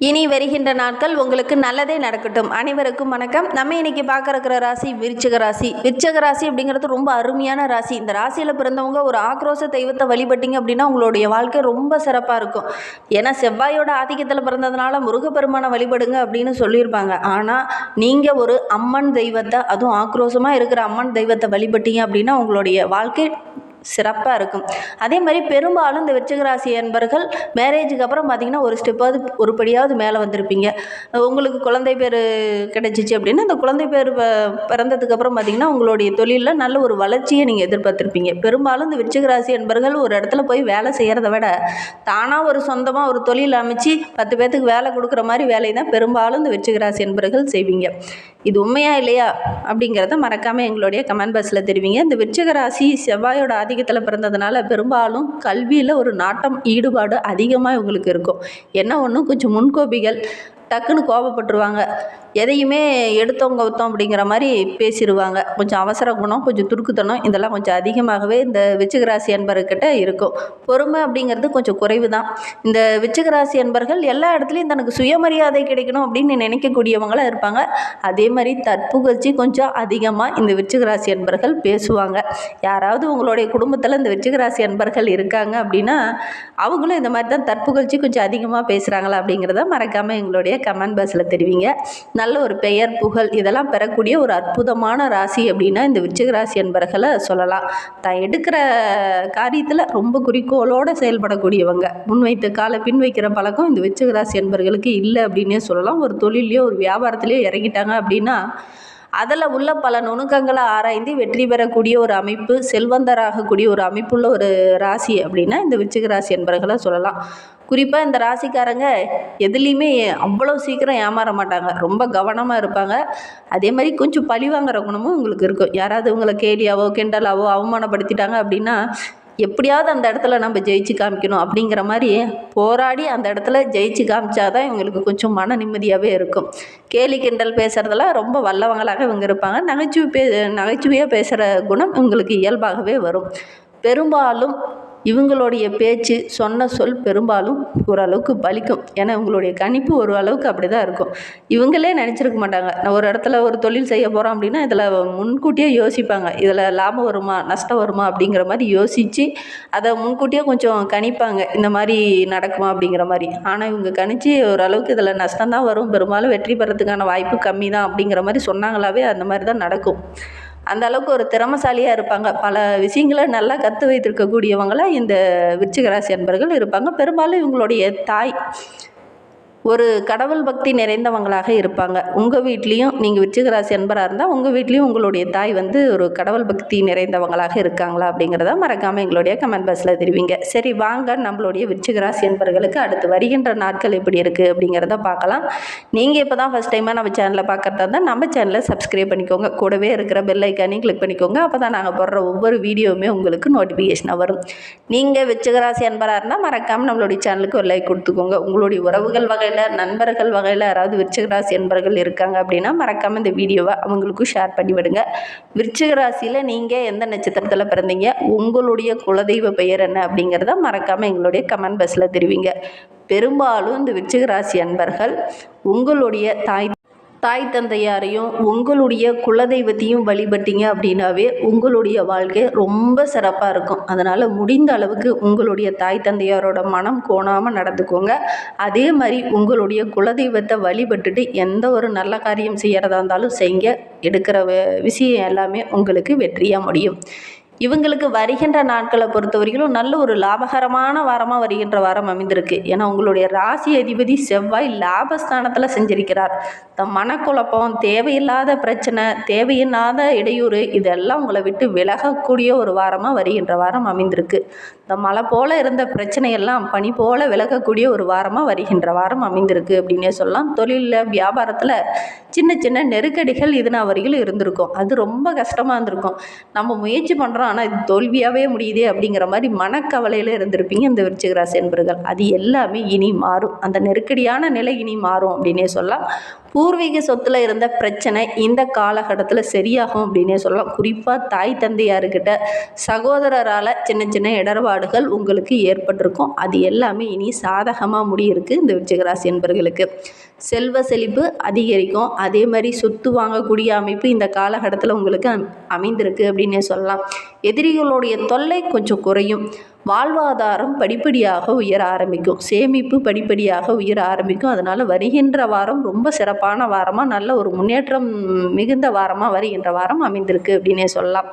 இனி வருகின்ற நாட்கள் உங்களுக்கு நல்லதே நடக்கட்டும். அனைவருக்கும் வணக்கம். நம்ம இன்னைக்கு பார்க்கறக்கிற ராசி விருச்சக ராசி. விருச்சக ராசி அப்படிங்கிறது ரொம்ப அருமையான ராசி. இந்த ராசியில் பிறந்தவங்க ஒரு ஆக்ரோஷ தெய்வத்தை வழிபட்டீங்க அப்படின்னா உங்களுடைய வாழ்க்கை ரொம்ப சிறப்பாக இருக்கும். ஏன்னா செவ்வாயோட ஆதிக்கத்தில் பிறந்ததுனால முருகப்பெருமானை வழிபடுங்க அப்படின்னு சொல்லியிருப்பாங்க. ஆனால் நீங்கள் ஒரு அம்மன் தெய்வத்தை அதுவும் ஆக்ரோஷமாக இருக்கிற அம்மன் தெய்வத்தை வழிபட்டீங்க அப்படின்னா உங்களுடைய வாழ்க்கை சிறப்பாக இருக்கும். அதே மாதிரி பெரும்பாலும் இந்த விருச்சிக ராசி என்பர்கள் மேரேஜுக்கு அப்புறம் பார்த்தீங்கன்னா ஒரு ஸ்டெப்பாவது ஒரு படியாவது மேலே வந்திருப்பீங்க. உங்களுக்கு குழந்தை பேர் கிடைச்சிச்சு அப்படின்னா அந்த குழந்தை பேர் பிறந்ததுக்கு அப்புறம் பார்த்தீங்கன்னா உங்களுடைய தொழிலில் நல்ல ஒரு வளர்ச்சியை நீங்கள் எதிர்பார்த்துருப்பீங்க. பெரும்பாலும் இந்த விருச்சிக ராசி என்பர்கள் ஒரு இடத்துல போய் வேலை செய்கிறத விட தானாக ஒரு சொந்தமாக ஒரு தொழில் அமைச்சு பத்து பேர்த்துக்கு வேலை கொடுக்குற மாதிரி வேலையை தான் பெரும்பாலும் இந்த விருச்சிக ராசி என்பர்கள் செய்வீங்க. இது உண்மையா இல்லையா அப்படிங்கிறத மறக்காமல் எங்களுடைய கமெண்ட் பாக்ஸில் தெரிவிங்க. இந்த விருச்சிக ராசி செவ்வாயோட ஆதிக்கத்தில் பிறந்ததுனால பெரும்பாலும் கல்வியில் ஒரு நாட்டம் ஈடுபாடு அதிகமாக இவங்களுக்கு இருக்கும். என்ன ஒன்றும் கொஞ்சம் முன்கோபிகள். டக்குன்னு கோபப்பட்டுருவாங்க. எதையுமே எடுத்தோம் கவுத்தோம் அப்படிங்கிற மாதிரி பேசிடுவாங்க. கொஞ்சம் அவசர குணம் கொஞ்சம் துருக்குத்தனம் இதெல்லாம் கொஞ்சம் அதிகமாகவே இந்த விச்சகராசி அன்பர்கிட்ட இருக்கும். பொறுமை அப்படிங்கிறது கொஞ்சம் குறைவு தான் இந்த விச்சகராசி அன்பர்கள் எல்லா இடத்துலையும் தனக்கு சுயமரியாதை கிடைக்கணும் அப்படின்னு நினைக்கக்கூடியவங்களாக இருப்பாங்க. அதே மாதிரி தற்புகழ்ச்சி கொஞ்சம் அதிகமாக இந்த விச்சகராசி அன்பர்கள் பேசுவாங்க. யாராவது உங்களுடைய குடும்பத்தில் இந்த விச்சகராசி அன்பர்கள் இருக்காங்க அப்படின்னா அவங்களும் இந்த மாதிரி தான் தற்புகழ்ச்சி கொஞ்சம் அதிகமாக பேசுகிறாங்களா அப்படிங்கிறத மறக்காமல் எங்களுடைய கமெண்ட் பாக்ஸில் தெரிவிங்க. நல்ல ஒரு பெயர் புகழ் இதெல்லாம் பெறக்கூடிய ஒரு அற்புதமான ராசி அப்படின்னா இந்த விருச்சிக ராசி என்பர்களை சொல்லலாம். தான் எடுக்கிற காரியத்தில் ரொம்ப குறிக்கோளோடு செயல்படக்கூடியவங்க. முன்வைத்த காலை பின் வைக்கிற பழக்கம் இந்த விருச்சிக ராசி என்பர்களுக்கு இல்லை அப்படின்னே சொல்லலாம். ஒரு தொழிலையோ ஒரு வியாபாரத்திலையோ இறங்கிட்டாங்க அப்படின்னா அதில் உள்ள பல நுணுக்கங்களை ஆராய்ந்து வெற்றி பெறக்கூடிய ஒரு அமைப்பு செல்வந்தராகக்கூடிய ஒரு அமைப்புள்ள ஒரு ராசி அப்படின்னா இந்த விச்சிக ராசி என்பர்களை சொல்லலாம். குறிப்பாக இந்த ராசிக்காரங்க எதுலேயுமே அவ்வளோ சீக்கிரம் ஏமாற மாட்டாங்க. ரொம்ப கவனமாக இருப்பாங்க. அதே மாதிரி கொஞ்சம் பழி வாங்குற குணமும் உங்களுக்கு இருக்கும். யாராவது உங்களை கேலியாவோ கிண்டலாவோ அவமானப்படுத்திட்டாங்க அப்படின்னா எப்படியாவது அந்த இடத்துல நம்ம ஜெயிச்சு காமிக்கணும் அப்படிங்கிற மாதிரி போராடி அந்த இடத்துல ஜெயிச்சு காமிச்சாதான் இவங்களுக்கு கொஞ்சம் மன நிம்மதியாகவே இருக்கும். கேலி கிண்டல் பேசுகிறதெல்லாம் ரொம்ப வல்லவங்களாக இவங்க இருப்பாங்க. நகைச்சுவை பே நகைச்சுவையாக பேசுகிற குணம் இவங்களுக்கு இயல்பாகவே வரும். பெரும்பாலும் இவங்களுடைய பேச்சு சொன்ன சொல் பெரும்பாலும் ஓரளவுக்கு பலிக்கும். ஏன்னா இவங்களுடைய கணிப்பு ஒரு அளவுக்கு அப்படி தான் இருக்கும். இவங்களே நினச்சிருக்க மாட்டாங்க. நான் ஒரு இடத்துல ஒரு தொழில் செய்ய போகிறோம் அப்படின்னா இதில் முன்கூட்டியே யோசிப்பாங்க. இதில் லாபம் வருமா நஷ்டம் வருமா அப்படிங்கிற மாதிரி யோசித்து அதை முன்கூட்டியே கொஞ்சம் கணிப்பாங்க. இந்த மாதிரி நடக்குமா அப்படிங்கிற மாதிரி. ஆனால் இவங்க கணிச்சு ஓரளவுக்கு இதில் நஷ்டம் தான் வரும். பெரும்பாலும் வெற்றி பெறத்துக்கான வாய்ப்பு கம்மி தான் அப்படிங்கிற மாதிரி சொன்னாங்களாவே அந்த மாதிரி தான் நடக்கும். அந்த அளவுக்கு ஒரு திறமசாலியாக இருப்பாங்க. பல விஷயங்களை நல்லா கற்று வைத்திருக்கக்கூடியவங்களாக இந்த விருச்சிக ராசி அன்பர்கள் இருப்பாங்க. பெரும்பாலும் இவங்களுடைய தாய் ஒரு கடவுள் பக்தி நிறைந்தவங்களாக இருப்பாங்க. உங்கள் வீட்லேயும் நீங்கள் விருச்சிகராசி அன்பராக இருந்தால் உங்கள் வீட்லேயும் உங்களுடைய தாய் வந்து ஒரு கடவுள் பக்தி நிறைந்தவங்களாக இருக்காங்களா அப்படிங்கிறத மறக்காமல் எங்களுடைய கமெண்ட் பாக்ஸில் தெரிவிங்க. சரி வாங்க நம்மளுடைய விருச்சிகராசி அன்பர்களுக்கு அடுத்து வருகின்ற நாட்கள் எப்படி இருக்குது அப்படிங்கிறத பார்க்கலாம். நீங்கள் இப்போ தான் ஃபஸ்ட் டைமாக நம்ம சேனலை பார்க்குறதா இருந்தால் நம்ம சேனலை சப்ஸ்கிரைப் பண்ணிக்கோங்க. கூடவே இருக்கிற பெல் ஐக்கானையும் கிளிக் பண்ணிக்கோங்க. அப்போ தான் நாங்கள் போடுற ஒவ்வொரு வீடியோவுமே உங்களுக்கு நோட்டிஃபிகேஷனாக வரும். நீங்கள் விருச்சிகராசி அன்பராக இருந்தால் மறக்காமல் நம்மளுடைய சேனலுக்கு ஒரு லைக் கொடுத்துக்கோங்க. உங்களுடைய உறவுகள் வகையில் நண்பர்கள் வகையில் யாராவது விருச்சிக என்பர்கள் இருக்காங்க அப்படின்னா மறக்காமல் இந்த வீடியோவை அவங்களுக்கும் ஷேர் பண்ணி விடுங்க. விருச்சிகராசியில் நீங்கள் எந்த நட்சத்திரத்தில் பிறந்தீங்க உங்களுடைய குலதெய்வ பெயர் என்ன அப்படிங்கிறத மறக்காமல் எங்களுடைய கமெண்ட் பஸ்ஸில் தெரிவிங்க. பெரும்பாலும் இந்த விருச்சிக ராசி அன்பர்கள் உங்களுடைய தாய் தாய் தந்தையாரையும் உங்களுடைய குலதெய்வத்தையும் வழிபட்டீங்க அப்படின்னாவே உங்களுடைய வாழ்க்கை ரொம்ப சிறப்பாக இருக்கும். அதனால் முடிந்த அளவுக்கு உங்களுடைய தாய் தந்தையாரோட மனம் கோணாமல் நடந்துக்கோங்க. அதே மாதிரி உங்களுடைய குலதெய்வத்தை வழிபட்டுட்டு எந்த ஒரு நல்ல காரியம் செய்கிறதா இருந்தாலும் செய்யுங்க எடுக்கிற விஷயம் எல்லாமே உங்களுக்கு வெற்றியாக முடியும். இவங்களுக்கு வருகின்ற நாட்களை பொறுத்த வரைக்கும் நல்ல ஒரு லாபகரமான வாரமாக வருகின்ற வாரம் அமைந்திருக்கு. ஏன்னா உங்களுடைய ராசி அதிபதி செவ்வாய் லாபஸ்தானத்தில் செஞ்சிருக்கிறார். இந்த மனக்குழப்பம் தேவையில்லாத பிரச்சனை தேவையில்லாத இடையூறு இதெல்லாம் உங்களை விட்டு விலகக்கூடிய ஒரு வாரமாக வருகின்ற வாரம் அமைந்திருக்கு. இந்த மழை போல் இருந்த பிரச்சனையெல்லாம் பனி போல் விலகக்கூடிய ஒரு வாரமாக வருகின்ற வாரம் அமைந்திருக்கு அப்படின்னே சொல்லலாம். தொழிலில் வியாபாரத்தில் சின்ன சின்ன நெருக்கடிகள் இதுனா வரையிலும் இருந்திருக்கும். அது ரொம்ப கஷ்டமாக இருந்திருக்கும். நம்ம முயற்சி பண்ணுறோம் ஆனால் இது தோல்வியாகவே முடியுதே அப்படிங்கிற மாதிரி மனக்கவலையில் இருந்திருப்பீங்க இந்த விருச்சிகராசி என்பர்கள். அது எல்லாமே இனி மாறும். அந்த நெருக்கடியான நிலை இனி மாறும் அப்படின்னே சொல்லலாம். பூர்வீக சொத்தில் இருந்த பிரச்சனை இந்த காலகட்டத்தில் சரியாகும் அப்படின்னே சொல்லலாம். குறிப்பாக தாய் தந்தையாருக்கிட்ட சகோதரரால் சின்ன சின்ன இடர்பாடுகள் உங்களுக்கு ஏற்பட்டிருக்கும். அது எல்லாமே இனி சாதகமாக முடியிருக்கு இந்த விருச்சிகராசி என்பர்களுக்கு. செல்வ செழிப்பு அதிகரிக்கும். அதே மாதிரி சொத்து வாங்கக்கூடிய அமைப்பு இந்த காலகட்டத்தில் உங்களுக்கு அமைந்திருக்கு அப்படின்னே சொல்லலாம். எதிரிகளுடைய தொல்லை கொஞ்சம் குறையும். வாழ்வாதாரம் படிப்படியாக உயர ஆரம்பிக்கும். சேமிப்பு படிப்படியாக உயர ஆரம்பிக்கும். அதனால் வருகின்ற வாரம் ரொம்ப சிறப்பான வாரமாக நல்ல ஒரு முன்னேற்றம் மிகுந்த வாரமாக வருகின்ற வாரம் அமைந்திருக்கு அப்படின்னே சொல்லலாம்.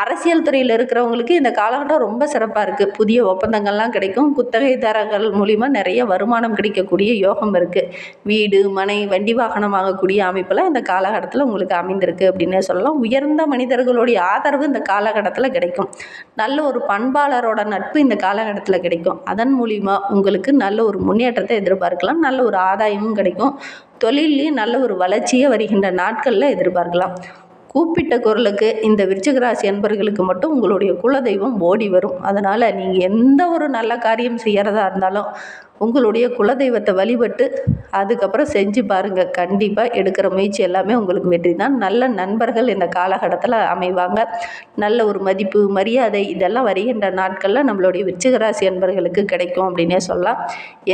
அரசியல் துறையில் இருக்கிறவங்களுக்கு இந்த காலகட்டம் ரொம்ப சிறப்பாக இருக்குது புதிய ஒப்பந்தங்கள்லாம் கிடைக்கும். குத்தகைதாரர்கள் மூலிமா நிறைய வருமானம் கிடைக்கக்கூடிய யோகம் இருக்குது வீடு மனை வண்டி வாகனம் வாங்கக்கூடிய அமைப்பில் இந்த காலகட்டத்தில் உங்களுக்கு அமைந்திருக்கு அப்படின்னே சொல்லலாம். உயர்ந்த மனிதர்களுடைய ஆதரவு இந்த காலகட்டத்தில் கிடைக்கும். நல்ல ஒரு பண்பாளரோட நட்பு இந்த காலகட்டத்தில் கிடைக்கும். அதன் மூலிமா உங்களுக்கு நல்ல ஒரு முன்னேற்றத்தை எதிர்பார்க்கலாம். நல்ல ஒரு ஆதாயமும் கிடைக்கும். தொழிலையும் நல்ல ஒரு வளர்ச்சியே வருகின்ற நாட்களில் எதிர்பார்க்கலாம். கூப்பிட்ட குரலுக்கு இந்த விருச்சிகராசி அன்பர்களுக்கு மட்டும் உங்களுடைய குலதெய்வம் ஓடி வரும். அதனால் நீங்கள் எந்த ஒரு நல்ல காரியம் செய்கிறதா இருந்தாலும் உங்களுடைய குலதெய்வத்தை வழிபட்டு அதுக்கப்புறம் செஞ்சு பாருங்கள் கண்டிப்பாக எடுக்கிற முயற்சி எல்லாமே உங்களுக்கு வெற்றி தான். நல்ல நண்பர்கள் இந்த காலகட்டத்தில் அமைவாங்க. நல்ல ஒரு மதிப்பு மரியாதை இதெல்லாம் வருகின்ற நாட்களில் நம்மளுடைய விச்சிகராசி அன்பர்களுக்கு கிடைக்கும் அப்படின்னே சொல்லலாம்.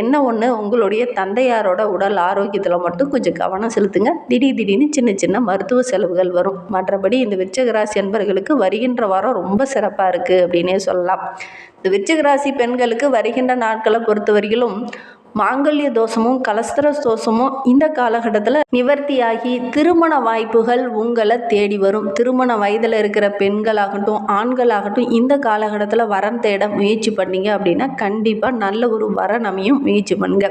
என்ன ஒன்று உங்களுடைய தந்தையாரோட உடல் ஆரோக்கியத்தில் மட்டும் கொஞ்சம் கவனம் செலுத்துங்க. திடீர் திடீர்னு சின்ன சின்ன மருத்துவ செலவுகள் வரும். மற்றபடி இந்த விச்சகராசி அன்பர்களுக்கு வருகின்ற வாரம் ரொம்ப சிறப்பாக இருக்குது அப்படின்னே சொல்லலாம். இந்த விருச்சிக பெண்களுக்கு வருகின்ற நாட்களை பொறுத்தவரையிலும் மாங்கல்ய தோஷமும் கலஸ்தர தோஷமும் இந்த காலகட்டத்தில் நிவர்த்தியாகி திருமண வாய்ப்புகள் உங்களை தேடி வரும். திருமண வயதில் இருக்கிற பெண்களாகட்டும் ஆண்களாகட்டும் இந்த காலகட்டத்தில் வரம் தேட முயற்சி பண்ணீங்க அப்படின்னா கண்டிப்பாக நல்ல ஒரு வரன் அமையும் முயற்சி பண்ணுங்க.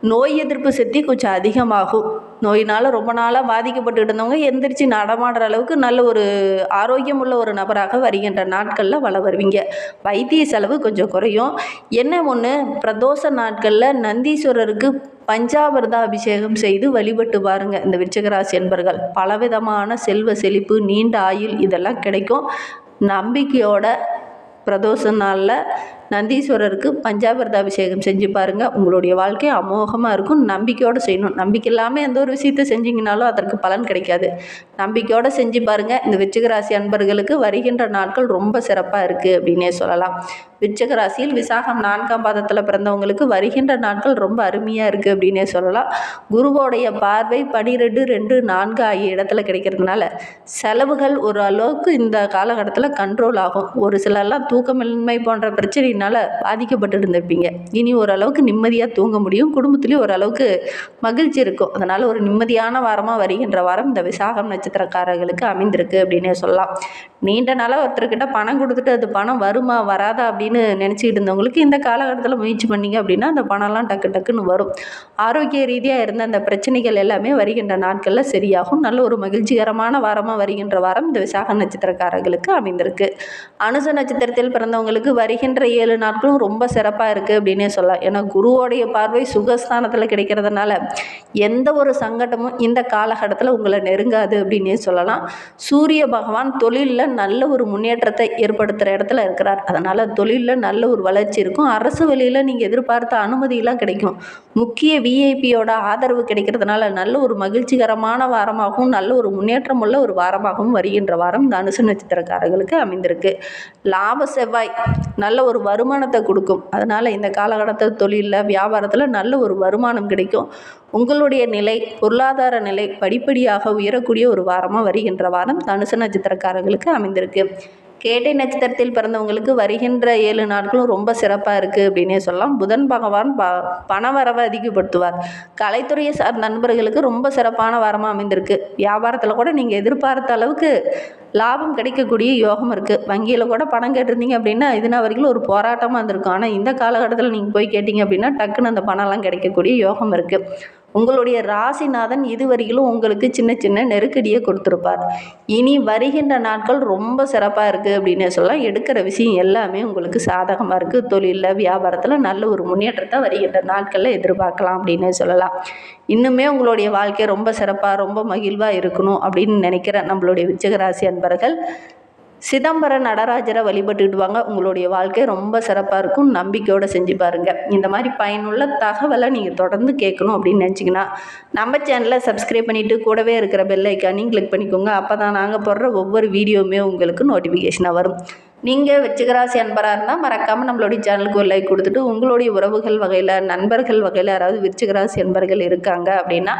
நோய் எதிர்ப்பு சக்தி கொஞ்சம் அதிகமாகும். நோயினால் ரொம்ப நாளாக பாதிக்கப்பட்டு இருந்தவங்க எந்திரிச்சு நடமாடுற அளவுக்கு நல்ல ஒரு ஆரோக்கியமுள்ள ஒரு நபராக வருகின்ற நாட்களில் வள வருவீங்க. வைத்திய செலவு கொஞ்சம் குறையும். என்ன ஒன்று பிரதோஷ நாட்களில் நந்தீஸ்வரருக்கு பஞ்சாமிர்த அபிஷேகம் செய்து வழிபட்டு பாருங்க இந்த விருச்சகராசி என்பர்கள் பலவிதமான செல்வ செழிப்பு நீண்ட ஆயுள் இதெல்லாம் கிடைக்கும். நம்பிக்கையோட பிரதோஷ நாளில் நந்தீஸ்வரருக்கு பஞ்சாமிர்த அபிஷேகம் செஞ்சு பாருங்கள் உங்களுடைய வாழ்க்கை அமோகமாக இருக்கும். நம்பிக்கையோடு செய்யணும். நம்பிக்கை இல்லாமல் எந்த ஒரு விஷயத்தை செஞ்சீங்கனாலும் அதற்கு பலன் கிடைக்காது. நம்பிக்கையோடு செஞ்சு பாருங்கள் இந்த விருச்சிக அன்பர்களுக்கு வருகின்ற நாட்கள் ரொம்ப சிறப்பாக இருக்குது அப்படின்னே சொல்லலாம். விருச்சிக ராசியில் விசாகம் நான்காம் பாதத்தில் பிறந்தவங்களுக்கு வருகின்ற நாட்கள் ரொம்ப அருமையாக இருக்குது அப்படின்னே சொல்லலாம். குருவோடைய பார்வை பனிரெண்டு ரெண்டு நான்கு ஆகிய இடத்துல கிடைக்கிறதுனால செலவுகள் ஒரு அளவுக்கு இந்த காலகட்டத்தில் கண்ட்ரோல் ஆகும். ஒரு சிலர்லாம் தூக்கமின்மை போன்ற பிரச்சனை பிரச்சனையினால் பாதிக்கப்பட்டு இருந்திருப்பீங்க இனி ஓரளவுக்கு நிம்மதியாக தூங்க முடியும். குடும்பத்துலேயும் ஓரளவுக்கு மகிழ்ச்சி இருக்கும். அதனால் ஒரு நிம்மதியான வாரமாக வருகின்ற வாரம் இந்த விசாகம் நட்சத்திரக்காரர்களுக்கு அமைந்திருக்கு அப்படின்னே சொல்லலாம். நீண்ட நாளாக ஒருத்தர்கிட்ட பணம் கொடுத்துட்டு அது பணம் வருமா வராதா அப்படின்னு நினச்சிக்கிட்டு இருந்தவங்களுக்கு இந்த காலகட்டத்தில் முயற்சி பண்ணீங்க அப்படின்னா அந்த பணம்லாம் டக்கு டக்குன்னு வரும். ஆரோக்கிய ரீதியாக இருந்த அந்த பிரச்சனைகள் எல்லாமே வருகின்ற நாட்களில் சரியாகும். நல்ல ஒரு மகிழ்ச்சிகரமான வாரமாக வருகின்ற வாரம் இந்த விசாக நட்சத்திரக்காரர்களுக்கு அமைந்திருக்கு. அனுச நட்சத்திரத்தில் பிறந்தவங்களுக்கு வருகின்ற ஏழு நாட்களும் ரொம்ப சிறப்பாக இருக்குது அப்படின்னே சொல்லலாம். ஏன்னா குருவோடைய பார்வை சுகஸ்தானத்தில் கிடைக்கிறதுனால எந்த ஒரு சங்கடமும் இந்த காலகட்டத்தில் உங்களை நெருங்காது அப்படின்னே சொல்லலாம். சூரிய பகவான் தொழிலில் நல்ல ஒரு முன்னேற்றத்தை ஏற்படுத்துகிற இடத்துல இருக்கிறார். அதனால் தொழிலில் நல்ல ஒரு வளர்ச்சி இருக்கும். அரசு வழியில் நீங்கள் எதிர்பார்த்த அனுமதியெல்லாம் கிடைக்கும். முக்கிய விஐபியோட ஆதரவு கிடைக்கிறதுனால நல்ல ஒரு மகிழ்ச்சிகரமான வாரமாகவும் நல்ல ஒரு முன்னேற்றம் உள்ள ஒரு வாரமாகவும் வருகின்ற வாரம் இந்த அனுச நட்சத்திரக்காரர்களுக்கு அமைந்திருக்கு. லாப செவ்வாய் நல்ல ஒரு வரு வருமானத்தை கொடுக்கும். அதனால் இந்த காலகட்டத்தில் தொழிலில் வியாபாரத்தில் நல்ல ஒரு வருமானம் கிடைக்கும். உங்களுடைய நிலை பொருளாதார நிலை படிப்படியாக உயரக்கூடிய ஒரு வாரமாக வருகின்ற வாரம் தனுசு நட்சத்திரக்காரர்களுக்கு அமைந்திருக்கு. கேட்டை நட்சத்திரத்தில் பிறந்தவங்களுக்கு வருகின்ற ஏழு நாட்களும் ரொம்ப சிறப்பாக இருக்குது அப்படின்னே சொல்லலாம். புதன் பகவான் ப பணவரவை அதிகப்படுத்துவார். கலைத்துறையை சார்ந்த நண்பர்களுக்கு ரொம்ப சிறப்பான வாரமாக அமைந்திருக்கு. வியாபாரத்தில் கூட நீங்கள் எதிர்பார்த்த அளவுக்கு லாபம் கிடைக்கக்கூடிய யோகம் இருக்குது வங்கியில் கூட பணம் கேட்டிருந்தீங்க அப்படின்னா இதுனா வரைக்கும் ஒரு போராட்டமாக இருந்திருக்கும். ஆனால் இந்த காலகட்டத்தில் நீங்கள் போய் கேட்டிங்க அப்படின்னா டக்குன்னு அந்த பணம்லாம் கிடைக்கக்கூடிய யோகம் இருக்குது உங்களுடைய ராசிநாதன் இதுவரையிலும் உங்களுக்கு சின்ன சின்ன நெருக்கடியை கொடுத்துருப்பார். இனி வருகின்ற நாட்கள் ரொம்ப சிறப்பாக இருக்குது அப்படின்னு சொல்லலாம். எடுக்கிற விஷயம் எல்லாமே உங்களுக்கு சாதகமாக இருக்குது தொழிலில் வியாபாரத்தில் நல்ல ஒரு முன்னேற்றத்தை வருகின்ற நாட்களில் எதிர்பார்க்கலாம் அப்படின்னு சொல்லலாம். இன்னுமே உங்களுடைய வாழ்க்கை ரொம்ப சிறப்பாக ரொம்ப மகிழ்வாக இருக்கணும் அப்படின்னு நினைக்கிற நம்மளுடைய விச்சகராசி அன்பர்கள் சிதம்பர நடராஜரை வழிபட்டுக்கிட்டு வாங்க உங்களுடைய வாழ்க்கை ரொம்ப சிறப்பாக இருக்கும். நம்பிக்கையோடு செஞ்சு பாருங்கள் இந்த மாதிரி பயனுள்ள தகவலை நீங்கள் தொடர்ந்து கேட்கணும் அப்படின்னு நினச்சிங்கன்னா நம்ம சேனலை சப்ஸ்கிரைப் பண்ணிவிட்டு கூடவே இருக்கிற பெல் ஐக்கானையும் கிளிக் பண்ணிக்கோங்க. அப்போ தான் நாங்கள் போடுற ஒவ்வொரு வீடியோவுமே உங்களுக்கு நோட்டிஃபிகேஷனாக வரும். நீங்கள் வெச்சிகராசி அன்பராக இருந்தால் மறக்காமல் நம்மளுடைய சேனலுக்கு ஒரு லைக் கொடுத்துட்டு உங்களுடைய உறவுகள் வகையில் நண்பர்கள் வகையில் யாராவது விருச்சிகராசி அன்பர்கள் இருக்காங்க அப்படின்னா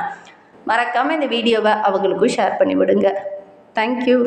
மறக்காமல் இந்த வீடியோவை அவங்களுக்கும் ஷேர் பண்ணி விடுங்க தேங்க்யூ